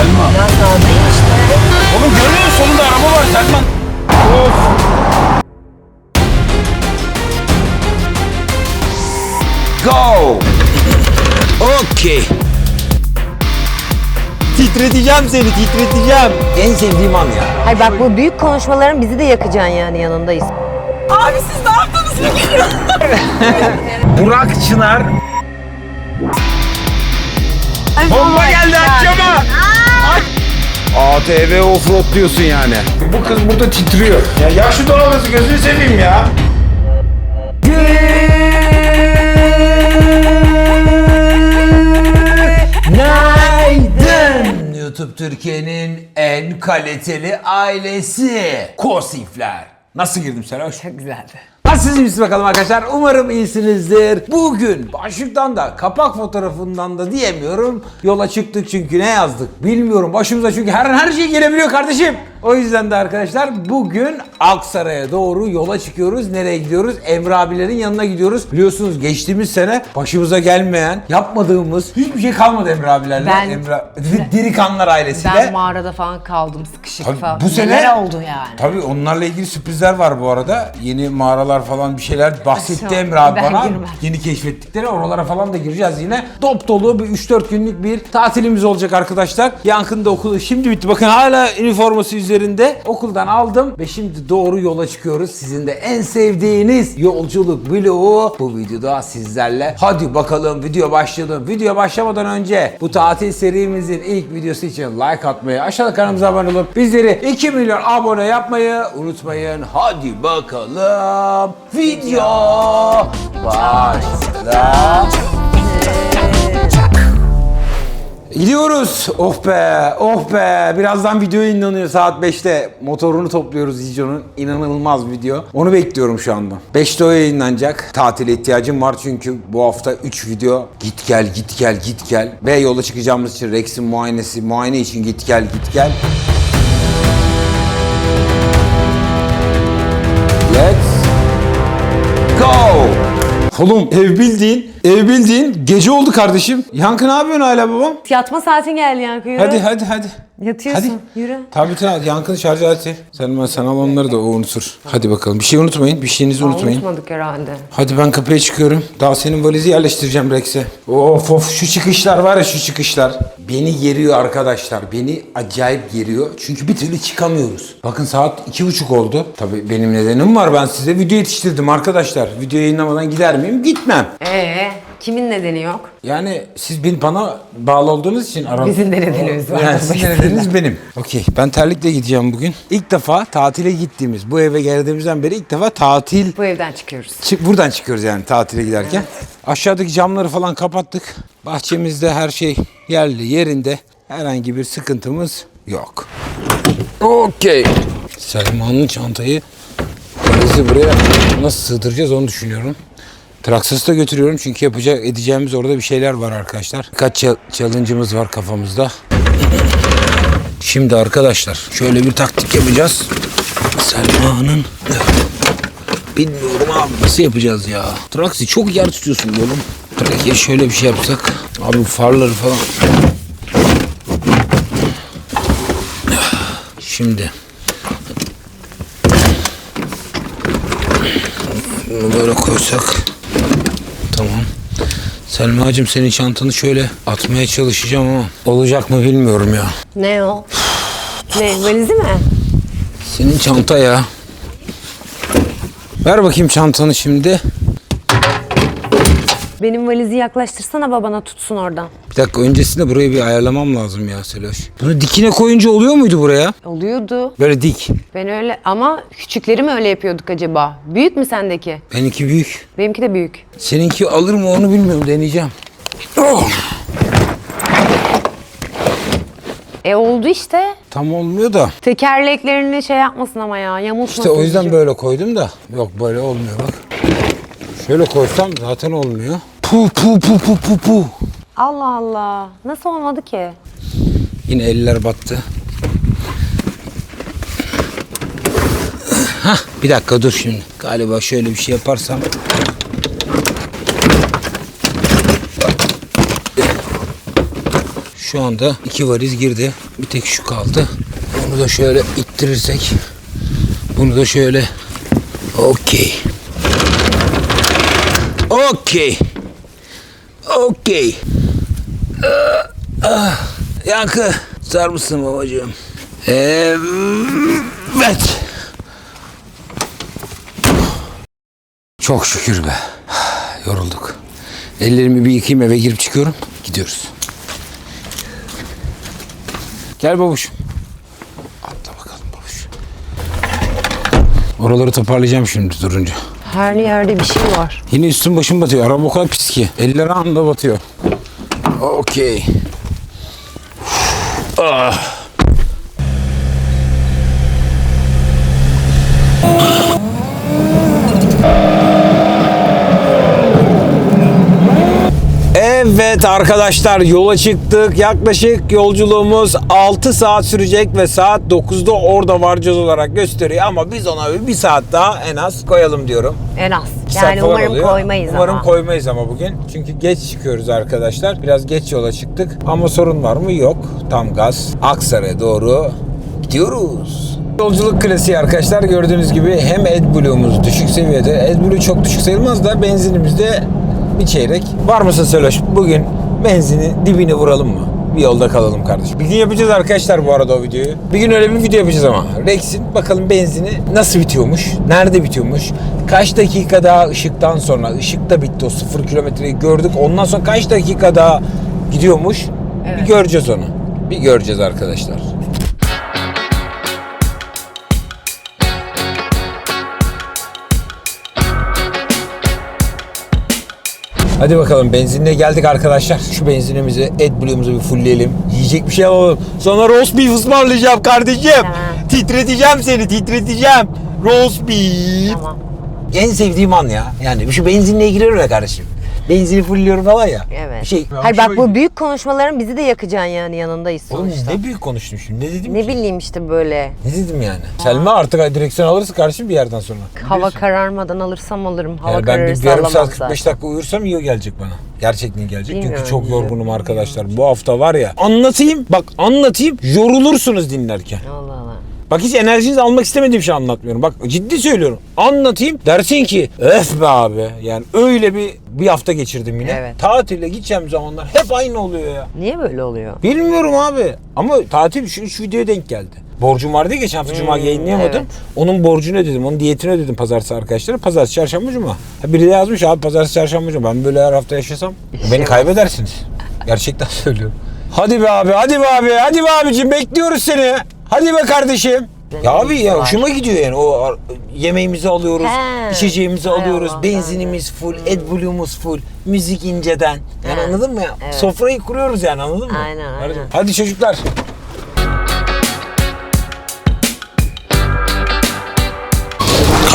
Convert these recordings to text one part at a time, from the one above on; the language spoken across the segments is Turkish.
Selma. Ya sağdayım işte. Oğlum görüyor musun? Solunda araba var Selman. Of. Go. Okay. Titreteceğim seni titreteceğim. En sevdiğim an ya. Hayır bak bu büyük konuşmaların bizi de yakacaksın yani yanındayız. Abi siz ne yaptınız? Burak Çınar. Bomba geldi akşama. ATV offroad diyorsun yani. Bu kız burada titriyor. Ya ya şu doğalgazı gözünü seveyim ya. Günaydın. YouTube Türkiye'nin en kaliteli ailesi. Kosifler. Nasıl girdim Serhoş? Çok güzeldi. Nasılsınız iyisiniz bakalım arkadaşlar? Umarım iyisinizdir. Bugün başlıktan da kapak fotoğrafından da diyemiyorum. Yola çıktık çünkü ne yazdık bilmiyorum. Başımıza çünkü her an her şey gelebiliyor kardeşim. O yüzden de arkadaşlar bugün Aksaray'a doğru yola çıkıyoruz. Nereye gidiyoruz? Emre abilerin yanına gidiyoruz. Biliyorsunuz geçtiğimiz sene başımıza gelmeyen, yapmadığımız hiçbir şey kalmadı Emre abilerle. Ben- Emre, Dirikanlar ailesiyle. Ben mağarada falan kaldım sıkışık Tabii falan. bu sene- Neler oldu yani? Tabii onlarla ilgili sürprizler var bu arada. Yeni mağaralar falan bir şeyler bahsetti Emre abi ben bana. girmem. Yeni keşfettikleri oralara falan da gireceğiz yine. Dop dolu bir 3-4 günlük bir tatilimiz olacak arkadaşlar. Yankı'nın da okulu şimdi bitti. Bakın hala üniforması üzerinde. Okuldan aldım ve şimdi doğru yola çıkıyoruz. Sizin de en sevdiğiniz yolculuk vlogu bu videoda sizlerle. Hadi bakalım video başlayalım. Video başlamadan önce bu tatil serimizin ilk videosu için like atmayı, aşağıda kanalımıza abone olup bizleri 2 milyon abone yapmayı unutmayın. Hadi bakalım video başla. Gidiyoruz. Oh be, oh be. Birazdan video yayınlanıyor saat 5'te. Motorunu topluyoruz Zico'nun. İnanılmaz video. Onu bekliyorum şu anda. 5'te o yayınlanacak. Tatile ihtiyacım var çünkü bu hafta 3 video git gel git gel git gel. Ve yola çıkacağımız için Rex'in muayenesi, muayene için git gel git gel. Let's. Oğlum ev bildiğin, ev bildiğin gece oldu kardeşim. Yankı ne yapıyorsun hala babam? Yatma saatin geldi Yankı yürü. Hadi hadi hadi. Yatıyorsun Hadi. yürü. Tabii tabii yankın şarj aleti. Sen ben sana al onları da o unutur. Hadi bakalım. Bir şey unutmayın. Bir şeyinizi Aa, unutmayın. Unutmadık herhalde. Hadi ben kapıya çıkıyorum. Daha senin valizi yerleştireceğim Rex'e. Of of şu çıkışlar var ya şu çıkışlar. Beni geriyor arkadaşlar. Beni acayip geriyor. Çünkü bir türlü çıkamıyoruz. Bakın saat iki buçuk oldu. Tabii benim nedenim var. Ben size video yetiştirdim arkadaşlar. Video yayınlamadan gider miyim? Gitmem. Ee, kimin nedeni yok? Yani siz bin bana bağlı olduğunuz için aram... Bizim de nedenimiz var. Yani sizin nedeniniz benim. Okey ben terlikle gideceğim bugün. İlk defa tatile gittiğimiz, bu eve geldiğimizden beri ilk defa tatil... Bu evden çıkıyoruz. Çık, buradan çıkıyoruz yani tatile giderken. Aşağıdaki camları falan kapattık. Bahçemizde her şey yerli yerinde. Herhangi bir sıkıntımız yok. Okey. Selma'nın çantayı valizi buraya nasıl sığdıracağız onu düşünüyorum. Traksası da götürüyorum çünkü yapacak edeceğimiz orada bir şeyler var arkadaşlar. Kaç challenge'ımız var kafamızda. Şimdi arkadaşlar şöyle bir taktik yapacağız. Selma'nın Bilmiyorum abi nasıl yapacağız ya. Traksi çok yer tutuyorsun oğlum. Trakiye şöyle bir şey yapsak. Abi farları falan. Şimdi. Bunu böyle koysak. Tamam. Selma'cığım senin çantanı şöyle atmaya çalışacağım ama olacak mı bilmiyorum ya. Ne o? ne valizi mi? Senin çanta ya. Ver bakayım çantanı şimdi. Benim valizi yaklaştırsana babana tutsun oradan. Bir dakika öncesinde burayı bir ayarlamam lazım ya Seloş. Bunu dikine koyunca oluyor muydu buraya? Oluyordu. Böyle dik. Ben öyle ama küçükleri mi öyle yapıyorduk acaba? Büyük mü sendeki? Benimki büyük. Benimki de büyük. Seninki alır mı onu bilmiyorum deneyeceğim. Oh! E oldu işte. Tam olmuyor da. Tekerleklerini şey yapmasın ama ya yamultmasın. İşte o yüzden böyle koydum da. Yok böyle olmuyor bak. Şöyle koysam zaten olmuyor. Pu pu pu pu pu pu. Allah Allah. Nasıl olmadı ki? Yine eller battı. Hah bir dakika dur şimdi. Galiba şöyle bir şey yaparsam. Şu anda iki valiz girdi. Bir tek şu kaldı. Bunu da şöyle ittirirsek. Bunu da şöyle. Okey. Okey. Okey. Ah, ah. Yankı. Sar mısın babacığım? Evet. Çok şükür be. Yorulduk. Ellerimi bir yıkayayım eve girip çıkıyorum. Gidiyoruz. Gel babuşum. Atla bakalım babuş. Oraları toparlayacağım şimdi durunca. Her yerde bir şey var. Yine üstüm başım batıyor. Araba o kadar pis ki. Eller anında batıyor. Okey. Ah. Evet arkadaşlar yola çıktık. Yaklaşık yolculuğumuz 6 saat sürecek ve saat 9'da orada varacağız olarak gösteriyor. Ama biz ona bir, saat daha en az koyalım diyorum. En az. İki Yani umarım oluyor. koymayız Umarım ama. koymayız ama bugün. Çünkü geç çıkıyoruz arkadaşlar. Biraz geç yola çıktık. Ama sorun var mı? Yok. Tam gaz. Aksaray'a doğru gidiyoruz. Yolculuk klasiği arkadaşlar. Gördüğünüz gibi hem AdBlue'umuz düşük seviyede. AdBlue çok düşük sayılmaz da benzinimizde bir çeyrek. Var mısın Söloş? Bugün benzini dibine vuralım mı? Bir yolda kalalım kardeşim. Bir gün yapacağız arkadaşlar bu arada o videoyu. Bir gün öyle bir video yapacağız ama. Rex'in bakalım benzini nasıl bitiyormuş? Nerede bitiyormuş? Kaç dakika daha ışıktan sonra? Işık da bitti o sıfır kilometreyi gördük. Ondan sonra kaç dakika daha gidiyormuş? Bir göreceğiz onu. Bir göreceğiz arkadaşlar. Hadi bakalım benzinliğe geldik arkadaşlar. Şu benzinimizi, AdBlue'umuzu bir fullleyelim. Yiyecek bir şey alalım. Sonra roast beef ısmarlayacağım kardeşim. Tamam. Titreteceğim seni, titreteceğim. Roast beef. Tamam. En sevdiğim an ya. Yani şu benzinliğe giriyorum ya kardeşim. Benzini fullliyorum falan ya. Evet. Bir şey. Hayır bak bu büyük konuşmaların bizi de yakacaksın yani yanındayız Oğlum sonuçta. ne büyük konuştum şimdi. Ne dedim Ne ki? bileyim işte böyle. Ne dedim yani? Selma artık direksiyon alırsın kardeşim bir yerden sonra. Hava kararmadan alırsam alırım. Hava Yani ben bir, kararırsa yarım alamam saat zaten. 45 dakika uyursam iyi gelecek bana. Gerçekten iyi gelecek. Çünkü Bilmiyorum çok bizi. yorgunum arkadaşlar. Bu hafta var ya. Anlatayım. Bak anlatayım. Yorulursunuz dinlerken. Allah. Bak hiç enerjinizi almak istemediğim şey anlatmıyorum. Bak ciddi söylüyorum. Anlatayım. Dersin ki öf be abi. Yani öyle bir bir hafta geçirdim yine. Evet. Tatile gideceğim zamanlar hep aynı oluyor ya. Niye böyle oluyor? Bilmiyorum abi. Ama tatil şu üç videoya denk geldi. Borcum vardı ya geçen hafta cuma yayınlayamadım. evet. Onun borcunu ödedim. Onun diyetini ödedim pazartesi arkadaşlara. Pazartesi çarşamba cuma. Ha, biri de yazmış abi pazartesi çarşamba cuma. Ben böyle her hafta yaşasam beni kaybedersiniz. Gerçekten söylüyorum. Hadi be abi, hadi be abi, hadi be abicim bekliyoruz seni. Hadi be kardeşim. Ya abi ya hoşuma gidiyor yani. O ar- yemeğimizi alıyoruz, He. içeceğimizi Hay alıyoruz, Allah, benzinimiz full, AdBlue'umuz full, müzik inceden. Yani He. anladın mı ya? Evet. Sofrayı kuruyoruz yani anladın mı? Aynen, aynen. Hadi çocuklar.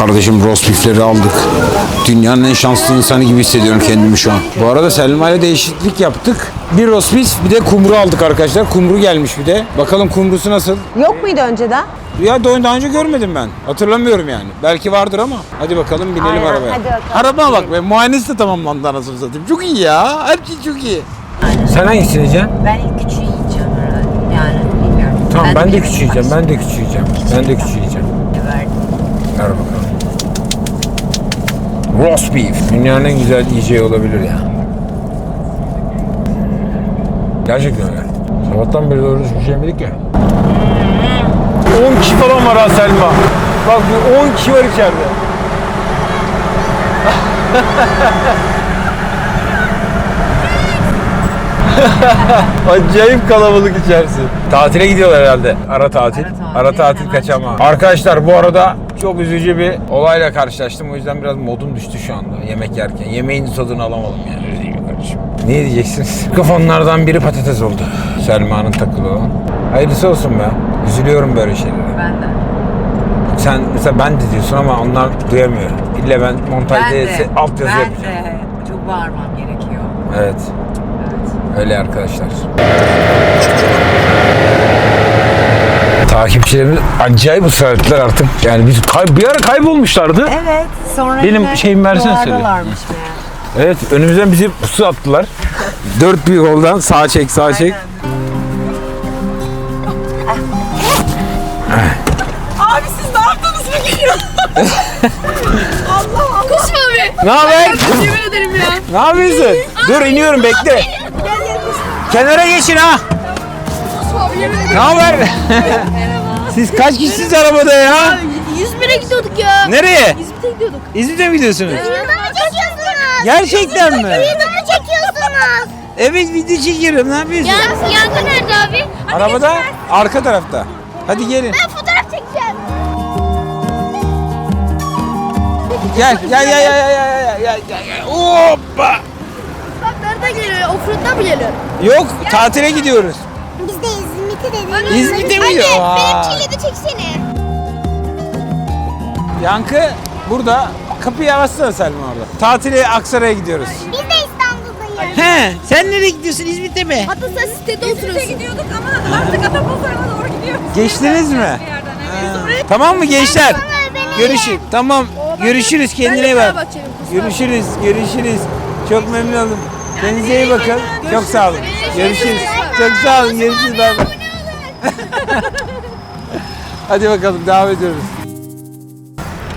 Kardeşim roast beefleri aldık. Dünyanın en şanslı insanı gibi hissediyorum kendimi şu an. Bu arada Selma ile değişiklik yaptık. Bir roast beef bir de kumru aldık arkadaşlar. Kumru gelmiş bir de. Bakalım kumrusu nasıl? Yok muydu önceden? Ya daha daha önce görmedim ben. Hatırlamıyorum yani. Belki vardır ama. Hadi bakalım binelim Aynen, arabaya. hadi bakalım. Arabaya bak be. Muayenesi de tamamlandı anasını satayım. Çok iyi ya. Hepsi çok iyi. Sen hangisini yiyeceksin? Ben ilk küçüğü yiyeceğim herhalde. Yani bilmiyorum. Tamam ben, de bilemedim küçüğü yiyeceğim. Ben de küçüğü yiyeceğim. Ben de küçüğü yiyeceğim. Ver bakalım. Roast beef. Dünyanın en güzel yiyeceği olabilir ya. Gerçekten öyle. Sabahtan beri doğru bir şey yemedik ya. 10 kişi falan var ha Selma. Bak bir 10 kişi var içeride. Acayip kalabalık içerisi. Tatile gidiyorlar herhalde. Ara tatil. Ara tatil, kaçama. Arkadaşlar bu arada çok üzücü bir olayla karşılaştım. O yüzden biraz modum düştü şu anda yemek yerken. Yemeğin tadını alamadım yani. Mi kardeşim? Ne diyeceksiniz? Mikrofonlardan biri patates oldu. Selma'nın takılı olan. Hayırlısı olsun be. Üzülüyorum böyle şeylere. Ben de. Sen mesela ben de diyorsun ama onlar duyamıyor. İlle ben montajda se- altyazı ben yapacağım. de. Çok bağırmam gerekiyor. Evet. Evet. Öyle arkadaşlar takipçilerimiz acayip ısrar ettiler artık. Yani biz kay- bir ara kaybolmuşlardı. Evet. Sonra Benim şeyim versene seni. duvardalarmış. Evet önümüzden bizi pusu attılar. Dört büyük yoldan sağa çek sağa çek. Abi siz ne yaptınız bugün ya? Allah Allah. Kusma be. Ne haber? Yemin ederim ya. Ne yapıyorsun? Dur iniyorum bekle. Kenara geçin ha. Ne haber? Siz kaç kişisiniz arabada ya? 101'e gidiyorduk ya. Nereye? İzmit'e gidiyorduk. İzmit'e mi gidiyorsunuz? Videomu çekiyorsunuz. Gerçekten mi? Videomu çekiyorsunuz. Evet video çekiyorum. Ne yapıyorsun? Ya, yankı nerede abi? Arabada arka tarafta. Hadi gelin. Ben fotoğraf çekeceğim. Gel gel gel gel gel gel gel gel. Hoppa. Bak nereden geliyor? Offroad'dan mı geliyor? Yok tatile gidiyoruz. Biz de İzmit'e dedik. İzmit'e mi gidiyor? Aa. benimkiyle de çeksene. Yankı burada. Kapıyı aratsana Selma orada. Tatile Aksaray'a gidiyoruz. Biz de İstanbul'dayız. He, sen nereye gidiyorsun İzmit'e mi? Hatta sen sitede oturuyorsun. gidiyorduk ama artık Atapazarı'na doğru gidiyoruz. Geçtiniz mi? Tamam mı gençler? Görüşürüz. Tamam. Görüşürüz. Kendine iyi bak. Görüşürüz. Görüşürüz. Çok memnun oldum. Kendinize iyi bakın. Çok sağ olun. Görüşürüz. Çok sağ olun. Görüşürüz. Bay bay. Hadi bakalım devam ediyoruz.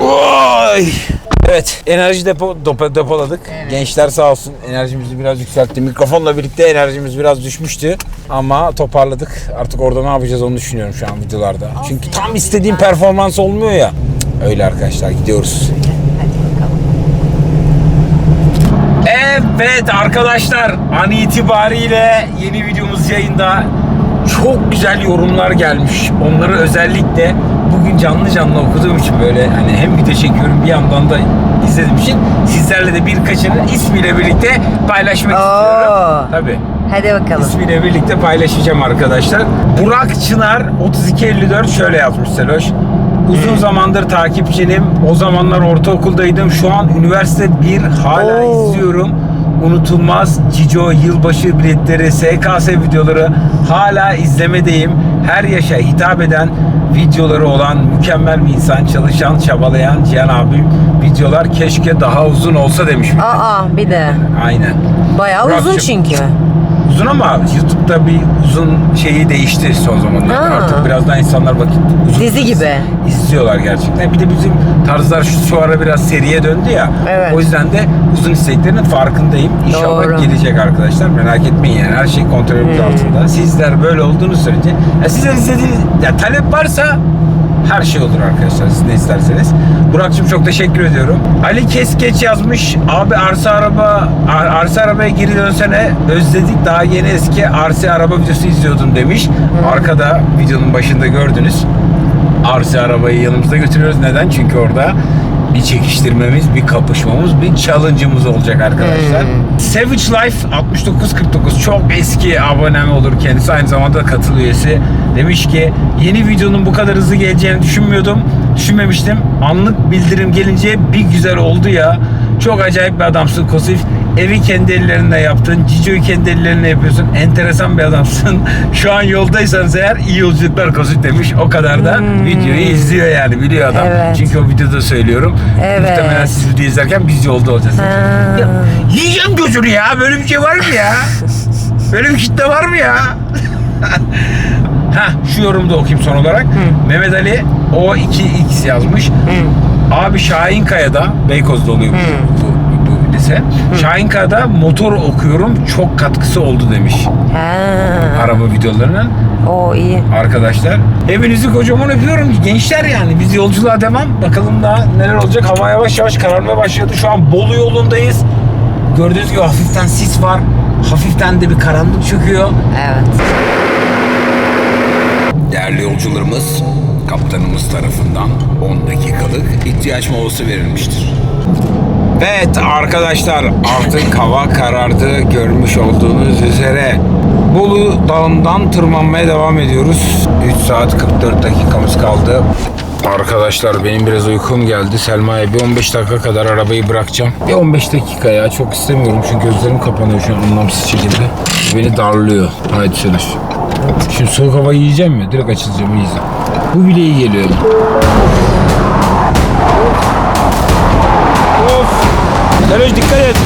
Oy. Evet, enerji depo, depo- depoladık. Gençler sağ olsun enerjimizi biraz yükseltti. Mikrofonla birlikte enerjimiz biraz düşmüştü. Ama toparladık. Artık orada ne yapacağız onu düşünüyorum şu an videolarda. Çünkü tam istediğim performans olmuyor ya. Öyle arkadaşlar gidiyoruz. Evet arkadaşlar an itibariyle yeni videomuz yayında çok güzel yorumlar gelmiş. Onları özellikle bugün canlı canlı okuduğum için böyle hani hem video çekiyorum bir yandan da izlediğim için sizlerle de birkaçının ismiyle birlikte paylaşmak istiyorum. Tabii. Hadi bakalım. İsmiyle birlikte paylaşacağım arkadaşlar. Burak Çınar 3254 şöyle yazmış Seloş. Uzun zamandır takipçinim. O zamanlar ortaokuldaydım. Şu an üniversite 1 hala Oo. izliyorum. Unutulmaz Cico yılbaşı biletleri, SKS videoları hala izlemedeyim. Her yaşa hitap eden videoları olan mükemmel bir insan, çalışan, çabalayan Cihan abim videolar keşke daha uzun olsa demiş. Aa bir de. Aynen. Bayağı Burak'cığım. uzun çünkü. Uzun ama YouTube'da bir uzun şeyi değişti son zamanlarda. Ha. Artık biraz daha insanlar vakit uzun Dizi gibi. izliyorlar gerçekten. Bir de bizim tarzlar şu, şu ara biraz seriye döndü ya. Evet. O yüzden de uzun isteklerinin farkındayım. İnşallah Doğru. gelecek arkadaşlar. Merak etmeyin yani her şey kontrolümüz Hmm. altında. Sizler böyle olduğunuz sürece ya sizler izlediğiniz ya talep varsa her şey olur arkadaşlar siz ne isterseniz. Burak'cığım çok teşekkür ediyorum. Ali Keskeç yazmış. Abi arsa araba ar- arsa arabaya geri dönsene özledik daha yeni eski arsa araba videosu izliyordum demiş. Arkada videonun başında gördünüz. Arsa arabayı yanımızda götürüyoruz. Neden? Çünkü orada bir çekiştirmemiz, bir kapışmamız, bir challenge'ımız olacak arkadaşlar. Savage Life 6949 çok eski abonem olur kendisi. Aynı zamanda da katıl üyesi. Demiş ki yeni videonun bu kadar hızlı geleceğini düşünmüyordum. Düşünmemiştim. Anlık bildirim gelince bir güzel oldu ya. Çok acayip bir adamsın Kosif. Evi kendi ellerinle yaptın. Cico'yu kendi ellerinle yapıyorsun. Enteresan bir adamsın. Şu an yoldaysanız eğer iyi yolculuklar Kosif demiş. O kadar da videoyu izliyor yani biliyor adam. Evet. Çünkü o videoda söylüyorum. Evet. Muhtemelen siz video izlerken biz yolda olacağız. Ha. Ya, yiyeceğim gözünü ya. Böyle bir şey var mı ya? Böyle bir kitle var mı ya? ha şu yorumu da okuyayım son olarak. Mehmet Ali o 2x yazmış. Abi Şahinkaya'da Beykoz'da oluyor bu, bu, bu lise. Şahinkaya'da motor okuyorum. Çok katkısı oldu demiş Ha. araba videolarının O iyi. arkadaşlar. Hepinizi kocaman öpüyorum. Gençler yani biz yolculuğa devam. Bakalım daha neler olacak. Hava yavaş yavaş kararmaya başladı. Şu an Bolu yolundayız. Gördüğünüz gibi hafiften sis var. Hafiften de bir karanlık çöküyor. Evet. Değerli yolcularımız, kaptanımız tarafından 10 dakikalık ihtiyaç molası verilmiştir. Evet arkadaşlar artık hava karardı görmüş olduğunuz üzere. Bolu dağından tırmanmaya devam ediyoruz. 3 saat 44 dakikamız kaldı. Arkadaşlar benim biraz uykum geldi. Selma'ya bir 15 dakika kadar arabayı bırakacağım. Bir 15 dakika ya çok istemiyorum çünkü gözlerim kapanıyor şu an anlamsız şekilde. Beni darlıyor. Haydi Sönüş. Şimdi soğuk hava yiyeceğim mi? Direkt açılacağım yiyeceğim. Bu bile iyi geliyor. Of! Sönüş dikkat et.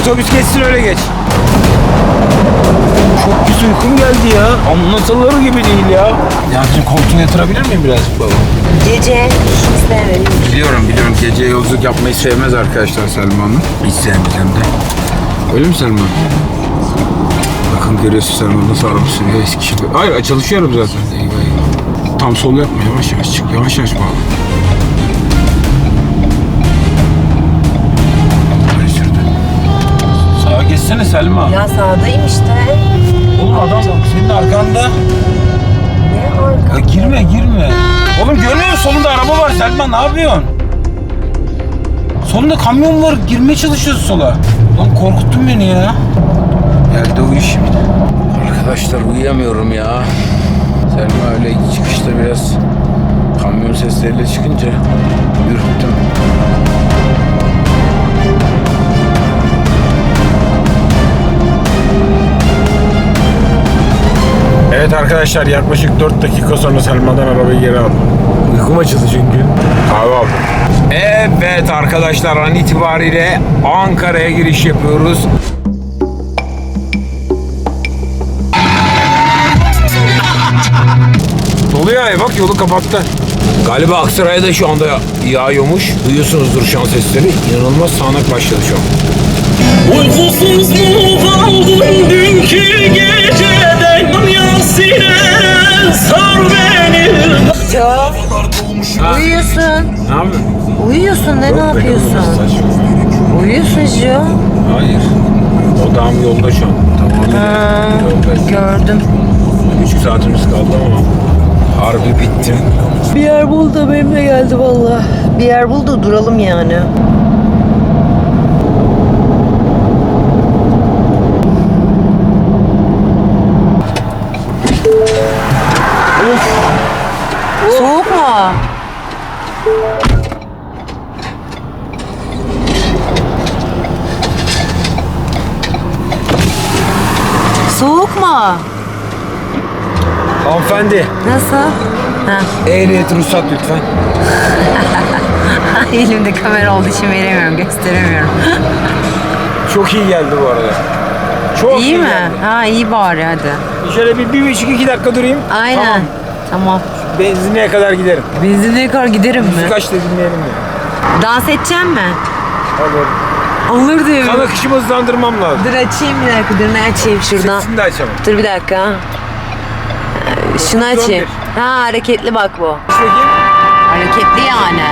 Otobüs geçsin öyle geç. çok pis uykum geldi ya. Anlatılır gibi değil ya. Ya bizim koltuğuna yatırabilir miyim birazcık baba? Gece hiç sevmedim. Biliyorum biliyorum gece yolculuk yapmayı sevmez arkadaşlar Selma Hanım. Hiç sevmez hem de. Öyle mi Selma? Bakın görüyorsun Selma nasıl araba sürüyor eski şey. Hayır çalışıyorum zaten. Eyvah. Tam sol yapma yavaş yavaş çık yavaş yavaş bağla. Sağa geçsene Selma. Ya sağdayım işte. Oğlum adam senin arkanda. Ne arka? Ya girme girme. Oğlum görmüyor musun solunda araba var Selma ne yapıyorsun? Solunda kamyon var girmeye çalışıyorsun sola. Lan korkuttun beni ya. Geldi uyu şimdi. Arkadaşlar uyuyamıyorum ya. Selma öyle çıkışta biraz kamyon sesleriyle çıkınca ürktüm. Evet arkadaşlar yaklaşık 4 dakika sonra Selma'dan arabayı geri aldım. Uykum açıldı çünkü. Kahve aldım. Evet arkadaşlar an itibariyle Ankara'ya giriş yapıyoruz. Doluyor ya bak yolu kapattı. Galiba Aksaray'da da şu anda yağıyormuş. Duyuyorsunuzdur şu an sesleri. İnanılmaz sağanak başladı şu an. Uykusuz mu kaldın dünkü geceden Yasine sar beni Çok. Uyuyorsun. Ne yapıyorsun? Uyuyorsun ne ne yapıyorsun? Uyuyorsun Jo. Hayır. Odağım yolda şu an. Tamam. Gördüm. Küçük saatimiz kaldı ama harbi bittim. Bir yer bul da benimle geldi valla. Bir yer bul da duralım yani. Hanımefendi. Nasıl? Ha. Ehliyet ruhsat lütfen. Elimde kamera olduğu için veremiyorum, gösteremiyorum. Çok iyi geldi bu arada. Çok iyi mi? geldi. Ha iyi bari hadi. Şöyle bir, bir buçuk iki dakika durayım. Aynen. Tamam. Tamam. Benzinliğe kadar giderim. Benzinliğe kadar giderim mi? Kaç da dinleyelim ya. Dans edeceğim mi? Olur. Olur diyor. Kan akışımı hızlandırmam lazım. Dur açayım bir dakika. Dur ne açayım şuradan. Sesini de açamam. Dur bir dakika. Şunu açayım. Ha hareketli bak bu. Hareketli yani.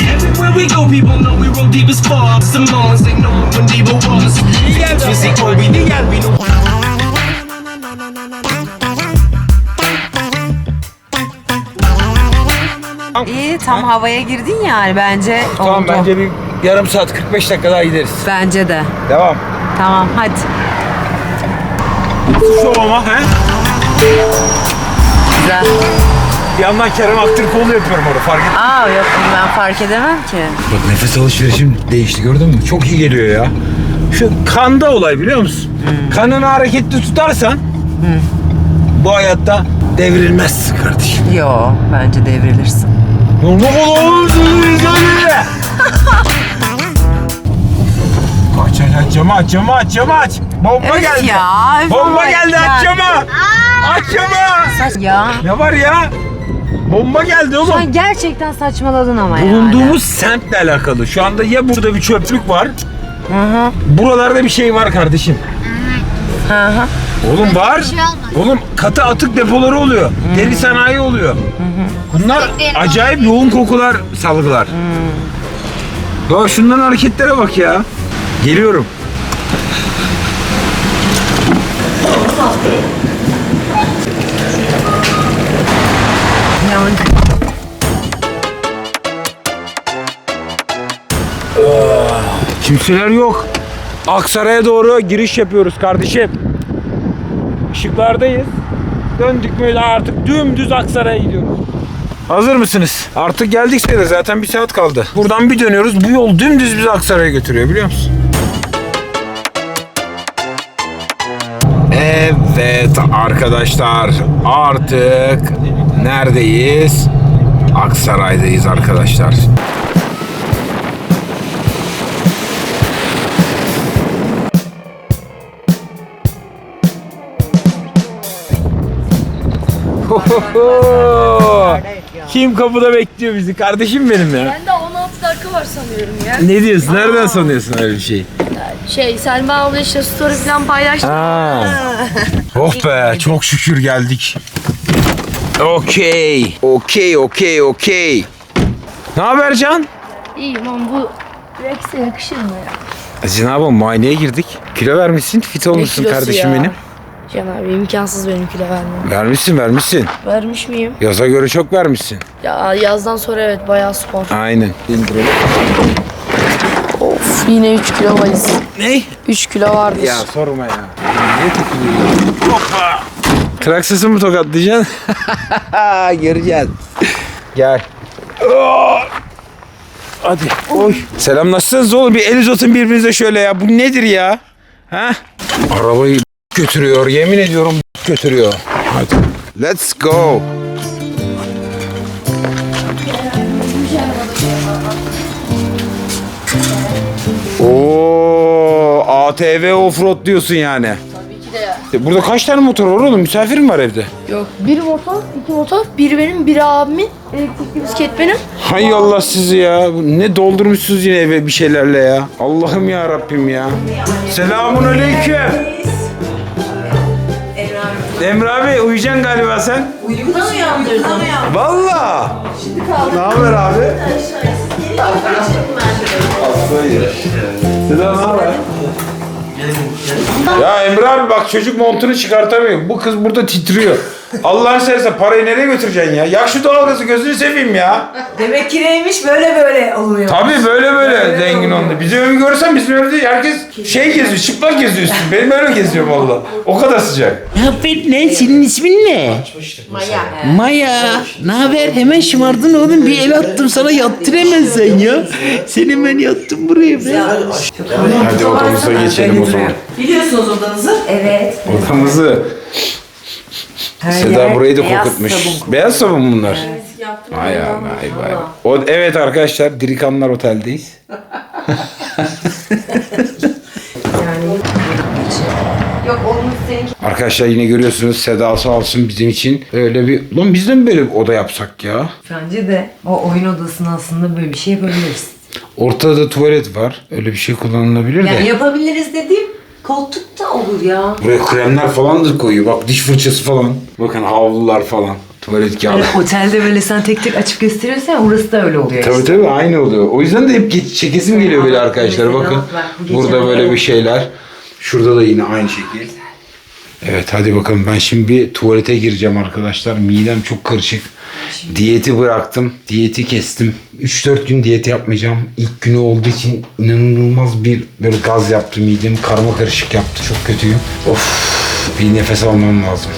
Everywhere we go people know we roll deep as far they know when they were was Physical we need we know İyi tam havaya girdin yani bence Tamam oldu. bence bir yarım saat 45 dakika daha gideriz. Bence de. Devam. Tamam hadi. Şu ama he? Güzel. Bir yandan Kerem Aktürkoğlu yapıyorum orada fark et. Aa yok ben fark edemem ki. Bak nefes alışverişim değişti gördün mü? Çok iyi geliyor ya. Şu kanda olay biliyor musun? Kanını hareketli tutarsan bu hayatta devrilmezsin kardeşim. Yo bence devrilirsin. Ne olur Aç aç aç camı aç camı aç camı aç. Bomba Evet geldi. ya, Bomba geldi ya. aç camı. Aç camı. Ya. Ne var ya? Bomba geldi oğlum. Sen gerçekten saçmaladın ama yani. Bulunduğumuz semtle alakalı. Şu anda ya burada bir çöplük var. Buralarda bir şey var kardeşim. Hı hı. Oğlum var. Oğlum katı atık depoları oluyor. Deri sanayi oluyor. Bunlar acayip yoğun kokular salgılar. Ya şunların hareketlere bak ya. Geliyorum. Kimseler yok. Aksaray'a doğru giriş yapıyoruz kardeşim. Işıklardayız. Döndük böyle artık dümdüz Aksaray'a gidiyoruz. Hazır mısınız? Artık geldik sayılır. Zaten bir saat kaldı. Buradan bir dönüyoruz. Bu yol dümdüz bizi Aksaray'a götürüyor biliyor musun? Evet arkadaşlar artık Neredeyiz? Aksaray'dayız arkadaşlar. Kim kapıda bekliyor bizi? Kardeşim benim ya. Ben de 16 dakika var sanıyorum ya. Ne diyorsun? Nereden sanıyorsun öyle bir şey? Şey Selma abla işte story falan paylaştı. Ha. Oh be çok şükür geldik. Okey. Okey okey okey. Ne haber Can? İyiyim ama bu Rex'e yakışır mı ya? Zin abi muayeneye girdik. Kilo vermişsin, fit olmuşsun kilosu kardeşim ya? benim. Can abi imkansız benim kilo vermem. Vermişsin vermişsin. Vermiş miyim? Yaza göre çok vermişsin. Ya yazdan sonra evet bayağı spor. Aynen. İndirelim. Of yine 3 kilo valiz. Ne? 3 kilo vardır. Ya sorma ya. Niye takılıyorsun? Hoppa. Traksızı mı tokatlayacaksın? Göreceğiz. Gel. Hadi. Oy. Selam nasılsınız oğlum? Bir el uzatın birbirinize şöyle ya. Bu nedir ya? Ha? Arabayı götürüyor. Yemin ediyorum götürüyor. Hadi. Let's go. Oo, ATV offroad diyorsun yani. Tabii ki de ya. Burada kaç tane motor var oğlum? Misafir mi var evde? Yok. Bir motor, iki motor. Biri benim, biri abimin. Elektrikli bisiklet benim. Hay Allah sizi ya. Ne doldurmuşsunuz yine eve bir şeylerle ya. Allah'ım ya Rabbim ya. Selamun aleyküm. Emre abi uyuyacaksın galiba sen. Uykudan uyandırdım. Valla. Ne haber abi? Selam ne haber? Ya Emre abi bak çocuk montunu çıkartamıyor. Bu kız burada titriyor. Allah'ını seversen parayı nereye götüreceksin ya? Yak şu doğalgazı gözünü seveyim ya. Demek ki neymiş böyle böyle oluyor. Tabii böyle böyle dengin oldu. Bizim evi görsen bizim evde herkes şey geziyor, çıplak geziyor üstüm. Benim öyle geziyorum valla. O kadar sıcak. Ne haber ne? Senin ismin ne? Maya. Maya. Ne haber? Hemen şımardın oğlum. Bir el attım sana yattır hemen sen ya. Seni ben yattım buraya be. Hadi odamıza geçelim o zaman. Biliyorsunuz odanızı? Evet. Odamızı. Seda yer burayı da beyaz kokutmuş. sabun. Beyaz sabun bunlar. Ay ay ay ay. O, evet arkadaşlar Dirikanlar Otel'deyiz. Yok onun seninki. Arkadaşlar yine görüyorsunuz Seda sağ olsun bizim için öyle bir... Lan biz de mi böyle bir oda yapsak ya? Bence de o oyun odasına aslında böyle bir şey yapabiliriz. Ortada da tuvalet var. Öyle bir şey kullanılabilir de. Yani yapabiliriz dediğim koltuk da olur ya. Buraya kremler falan da koyuyor. Bak diş fırçası falan. Bakın havlular falan. Tuvalet kağıdı. Hani otelde böyle sen tek tek açıp gösteriyorsan ya, orası da öyle oluyor Tabii işte. tabii aynı oluyor. O yüzden de hep geç, çekesim geliyor böyle arkadaşlar. Bakın burada böyle bir şeyler. Şurada da yine aynı şekil. Evet hadi bakalım ben şimdi bir tuvalete gireceğim arkadaşlar. Midem çok karışık. Diyeti bıraktım. Diyeti kestim. 3-4 gün diyet yapmayacağım. İlk günü olduğu için inanılmaz bir böyle gaz yaptı midem. Karma karışık yaptı. Çok kötüyüm. Of bir nefes almam lazım.